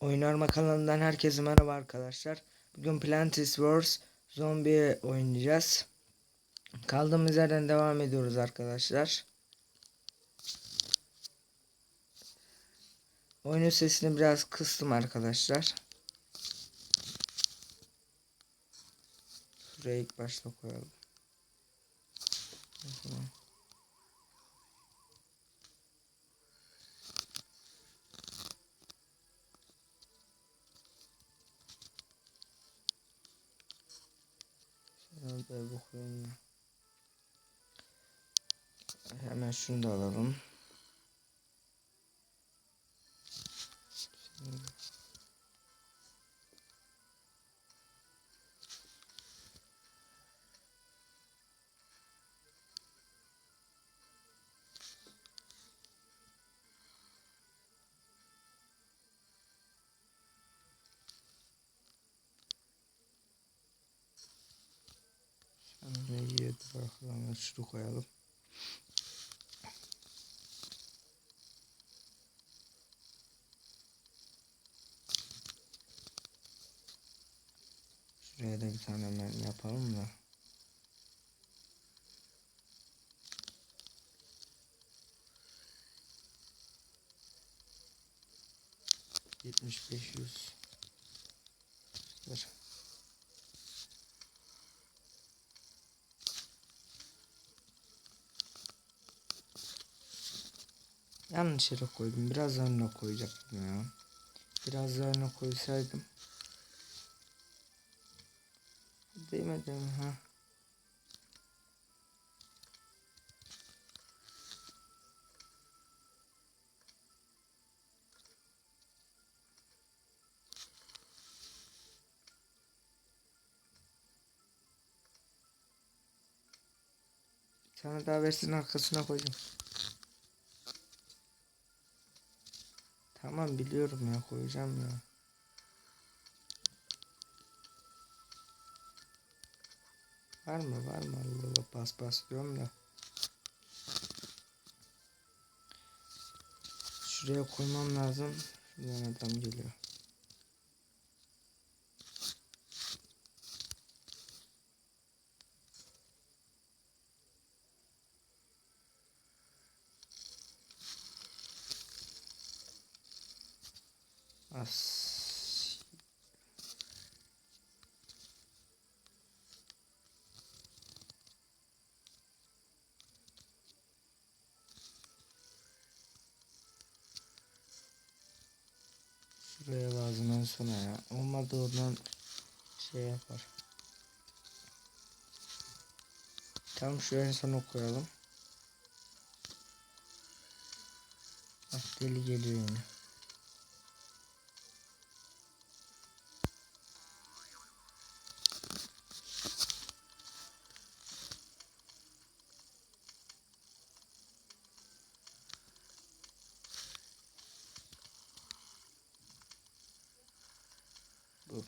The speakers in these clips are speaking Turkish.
Oynarma kanalından herkese merhaba arkadaşlar. Bugün Plantis Wars Zombie oynayacağız. Kaldığımız yerden devam ediyoruz arkadaşlar. Oyunun sesini biraz kıstım arkadaşlar. Şuraya ilk başta koyalım. Nerede bakıyorum. Hemen şunu da alalım. Şimdi. Şunu koyalım. Şuraya da bir tane hemen yapalım da. Yetmiş beş yüz. Dur. Yanlış yere koydum. Biraz önüne koyacaktım ya. Biraz önüne koysaydım. Değmedi mi ha? Bir tane daha versin arkasına koyacağım. Tamam biliyorum ya koyacağım ya. Var mı var mı Allah Allah bas bas diyorum da. Şuraya koymam lazım. Şuradan adam geliyor. As. Şuraya lazım en sona ya. Olmadı oradan şey yapar. Tam şu en sona koyalım. Ah deli geliyor yine. Dur.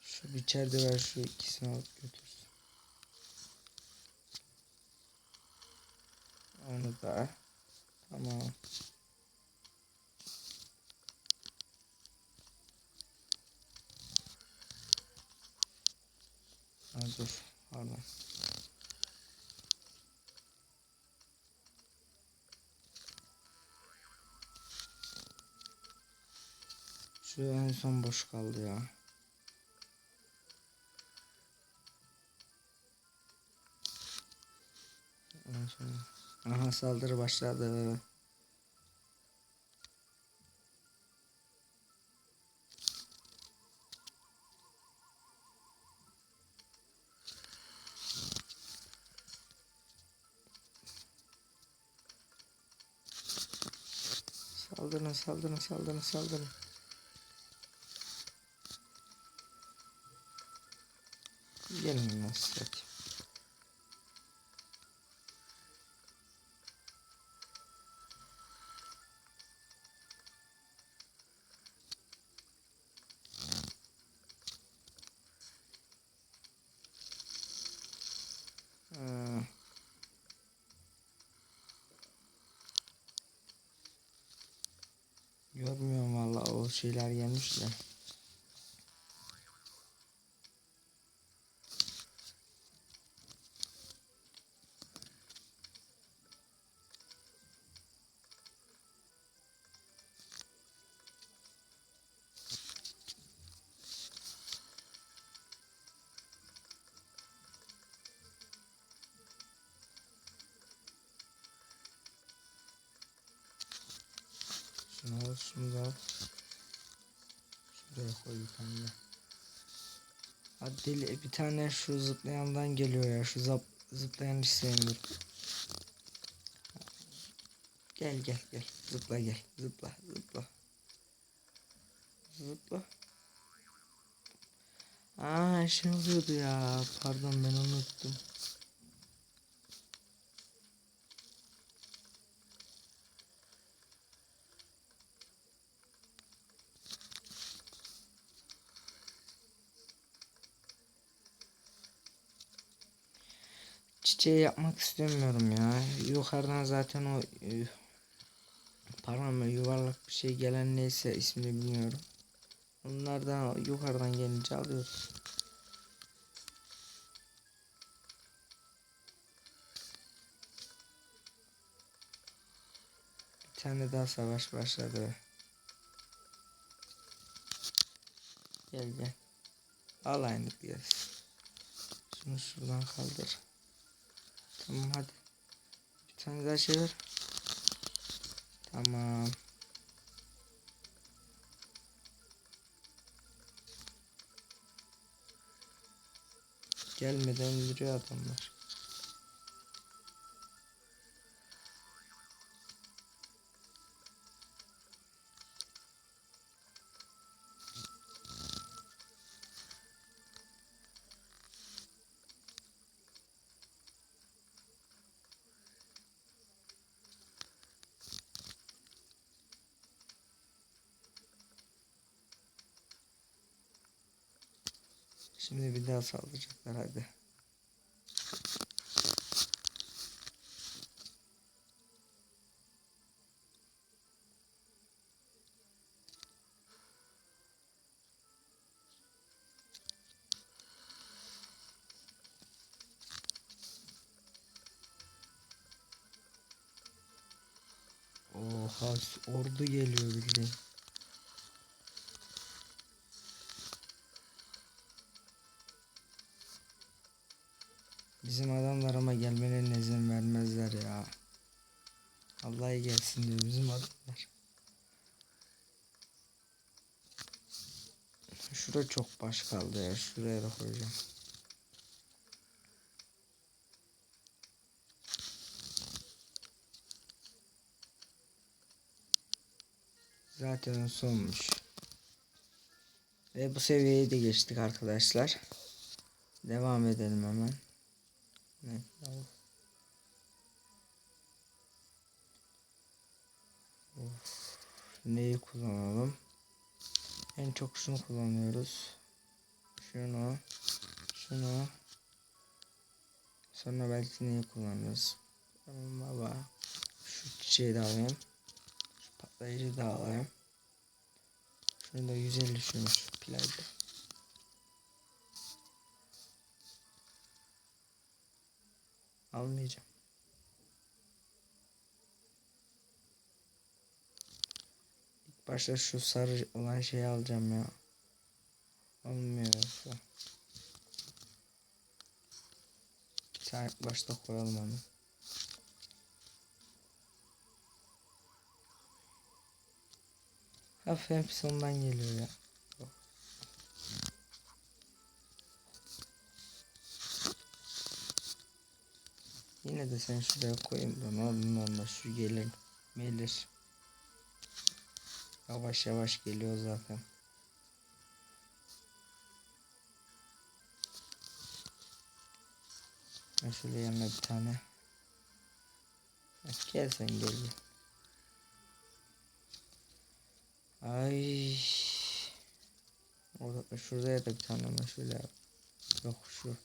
Şu içeride ver şu ikisini alıp götürsün. Onu da. Tamam. Ha, dur. Pardon. Şu en son boş kaldı ya. Aha saldırı başladı. Saldırın saldırın saldırın saldırın. yüksek. Hmm. Ee, görmüyorum valla o şeyler yemiş de. Şunu al, şunu da. Şuraya koy de. Hadi deli bir tane şu zıplayandan geliyor ya. Şu zap, zıplayan hiç sevmiyorum. Gel gel gel. Zıpla gel. Zıpla zıpla. Zıpla. Aa şey oluyordu ya. Pardon ben unuttum. Çiçeği yapmak istemiyorum ya. Yukarıdan zaten o e, parmağıma yuvarlak bir şey gelen neyse ismini bilmiyorum. Onlardan yukarıdan gelince alıyoruz. Bir tane daha savaş başladı. Gel gel. Al aynı diyoruz. Şunu şuradan kaldır. Tamam hadi. Bir tane daha şey ver. Tamam. Gelmeden öldürüyor adamlar. Daha saldıracaklar hadi. Oha ordu geliyor bildiğin. Çok baş kaldı ya. Şuraya da koyacağım. Zaten sonmuş. Ve bu seviyeyi de geçtik arkadaşlar. Devam edelim hemen. Ne? Of. Neyi kullanalım? En çok şunu kullanıyoruz. Şunu. Şunu. Sonra belki neyi kullanırız? Tamam baba. Şu çiçeği de alayım. Şu patlayıcı da alayım. Şunu da 150 şunu şu plajda. Almayacağım. Başta şu sarı olan şeyi alacağım ya. Olmuyor yoksa. Sen başta koyalım onu. Hafif hepsi ondan geliyor ya. Yine de sen şuraya koyayım da ne olur olmaz şu gelir gelir. Yavaş yavaş geliyor zaten. Ben şöyle yanına bir tane. Gel sen gel. Ay. Orada şurada ya da bir tane ama şöyle yok şu.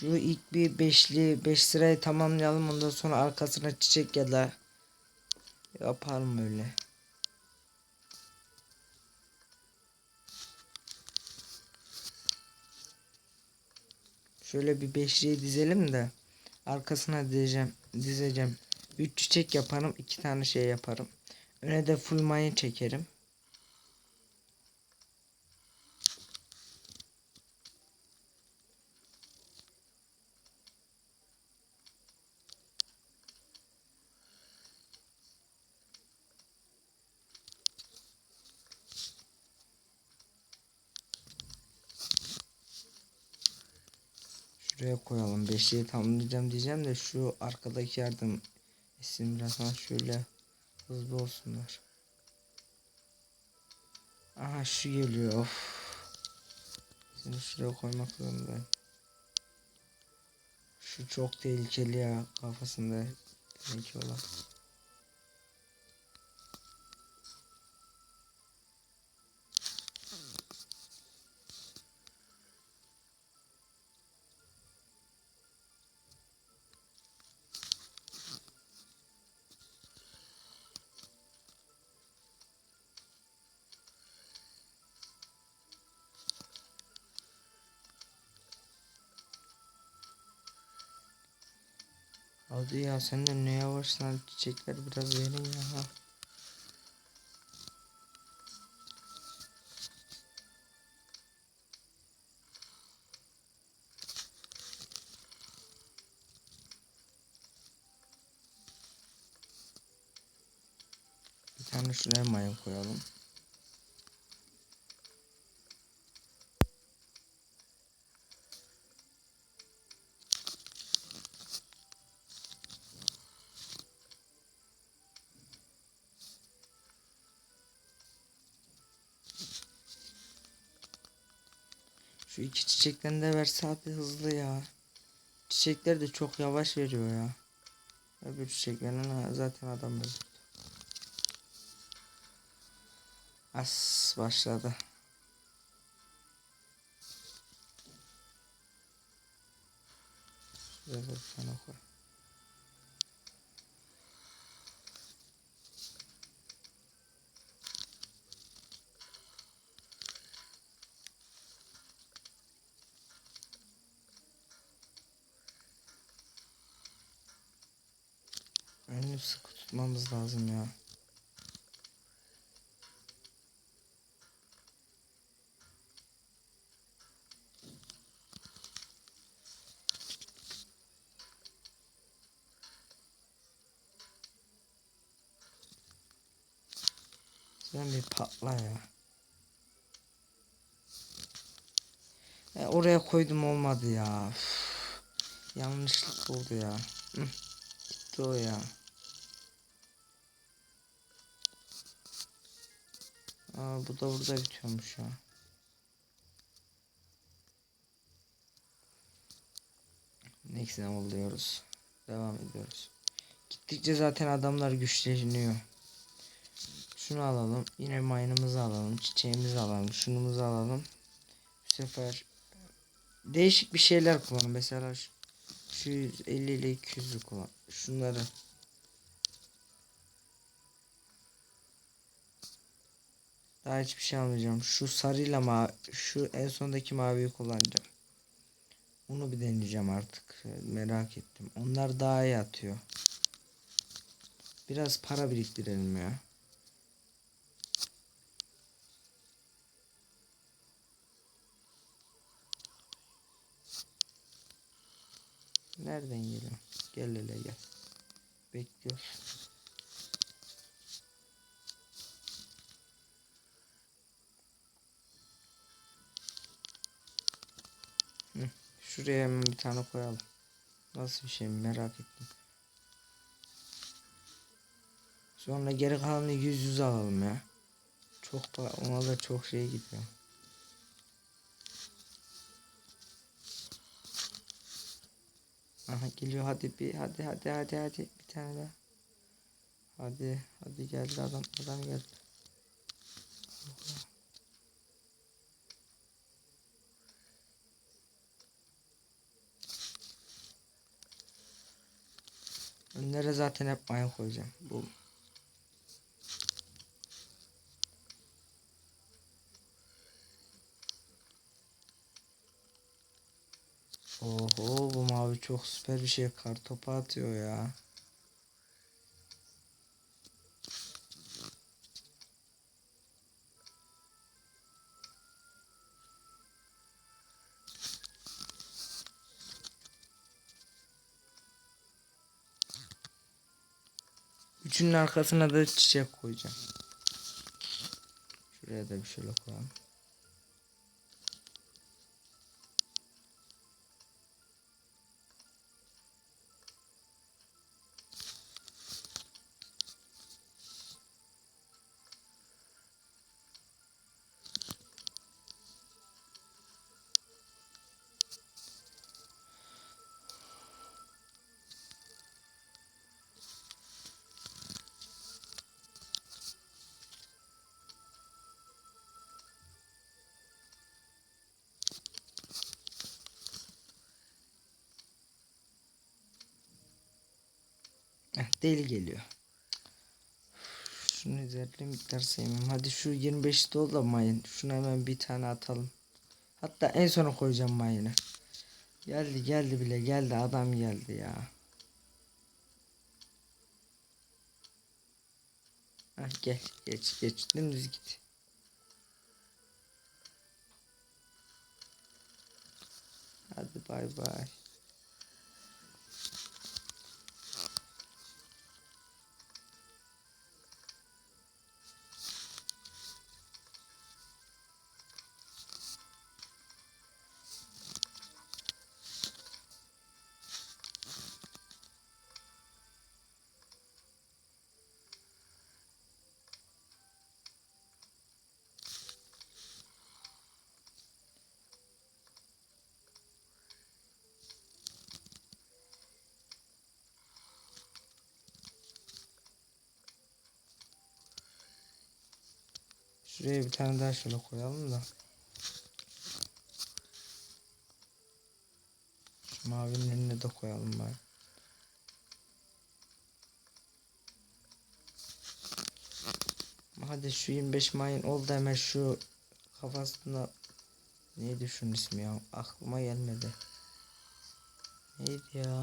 Şu ilk bir beşli beş sırayı tamamlayalım ondan sonra arkasına çiçek ya da yapalım öyle. Şöyle bir beşliği dizelim de arkasına dizeceğim. dizeceğim. Üç çiçek yaparım. iki tane şey yaparım. Öne de full mayın çekerim. Şuraya koyalım. Beşliği tamamlayacağım diyeceğim de şu arkadaki yardım isim biraz daha şöyle hızlı olsunlar. Aha şu geliyor. Of. Seni şuraya koymak zorundayım. Şu çok tehlikeli ya kafasında teneke olan. Hadi ya sen de ne yavaşsan çiçekler biraz verin ya. Bir tane şuraya mayın koyalım. Şu çiçekten de verse hadi hızlı ya. Çiçekler de çok yavaş veriyor ya. Öbür çiçeklerin ha, zaten adam öldü. As başladı. Şuraya da bir tane koy. Tutmamız lazım ya. Sen bir patla ya. E, oraya koydum olmadı ya. Üf. Yanlışlık oldu ya. Hı. Gitti o ya. Aa, bu da burada bitiyormuş ya. Neyse oluyoruz. Devam ediyoruz. Gittikçe zaten adamlar güçleniyor. Şunu alalım. Yine mayınımızı alalım. Çiçeğimizi alalım. Şunumuzu alalım. Bu sefer değişik bir şeyler kullanın. Mesela şu 150 ile 200'ü kullan. Şunları. Daha hiçbir şey almayacağım. Şu sarıyla ma şu en sondaki maviyi kullanacağım. Onu bir deneyeceğim artık. Merak ettim. Onlar daha iyi atıyor. Biraz para biriktirelim ya. Nereden geliyor? Gel hele gel. Bekliyoruz. Şuraya hemen bir tane koyalım. Nasıl bir şey merak ettim. Sonra geri kalanını yüz yüz alalım ya. Çok pa- ona da çok şey gidiyor. Aha geliyor hadi bir hadi hadi hadi hadi bir tane daha. Hadi hadi geldi adam adam geldi. Önlere zaten hep mayın koyacağım. Bu Oho bu mavi çok süper bir şey. Kar topu atıyor ya. Üçünün arkasına da çiçek koyacağım. Şuraya da bir şöyle koyalım. Deli geliyor. Şunu üzerinde miktar sevmem. Hadi şu 25 dolu da mayın. Şuna hemen bir tane atalım. Hatta en sona koyacağım mayını. Geldi geldi bile geldi adam geldi ya. Heh, gel geç geç dümdüz git. Hadi bay bay. Şuraya bir tane daha şöyle koyalım da. Şu mavinin önüne de koyalım bari. Hadi şu 25 mayın oldu hemen şu kafasında neydi şunun ismi ya aklıma gelmedi. Neydi ya?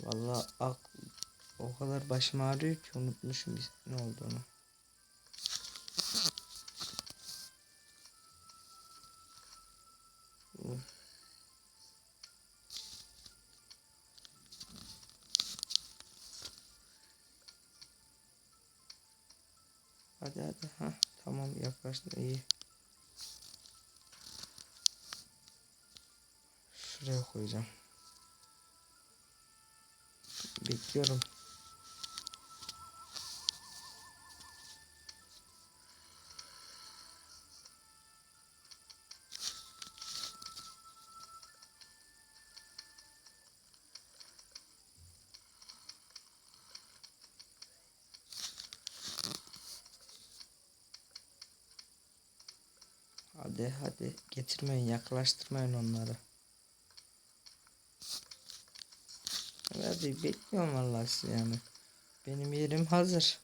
Vallahi ak o kadar başım ağrıyor ki unutmuşum ne olduğunu. Hadi hadi ha tamam yaklaştın iyi. Şuraya koyacağım. Bekliyorum. Hadi hadi getirmeyin yaklaştırmayın onları. Hadi bekliyorum vallahi sizi yani. Benim yerim hazır.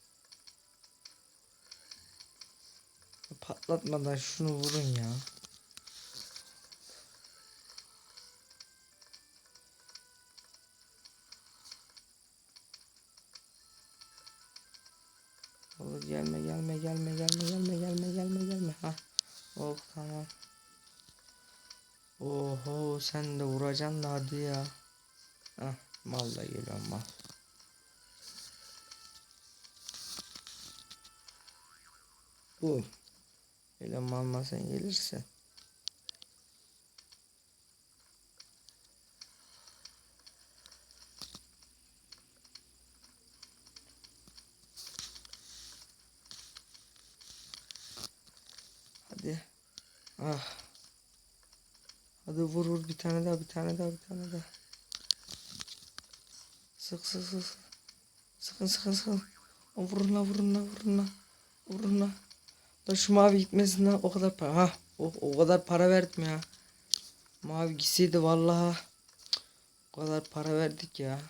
Patlatmadan şunu vurun ya. Sen de vuracaksın da hadi ya. Hah malla geliyorum mal. Bu. Öyle sen gelirse. tane daha bir tane daha. Sık sık sık. Sıkın sıkın sıkın. Vurun la vurun la Da şu mavi gitmesin lan o kadar para. Ha, o, o kadar para verdim ya. Mavi gitseydi vallahi. O kadar para verdik ya.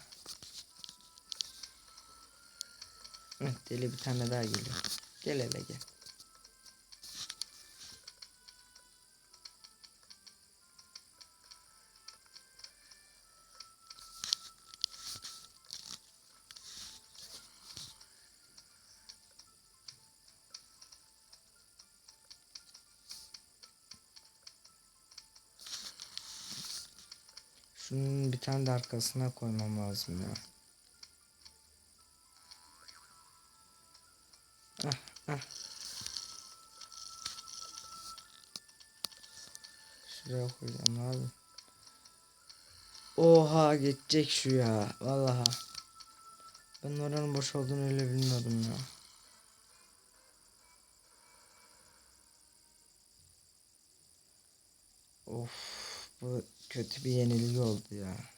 Evet deli bir tane daha geliyor. Gel hele gel. Arkasına koymam lazım ya. Ah, ah. Şuraya koyacağım abi. Oha geçecek şu ya. Vallahi. Ben oranın boş olduğunu öyle bilmiyordum ya. Of bu kötü bir yenilgi oldu ya.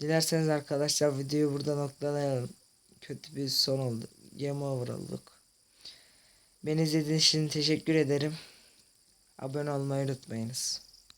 Dilerseniz arkadaşlar videoyu burada noktalayalım. Kötü bir son oldu. Game over olduk. Beni izlediğiniz için teşekkür ederim. Abone olmayı unutmayınız.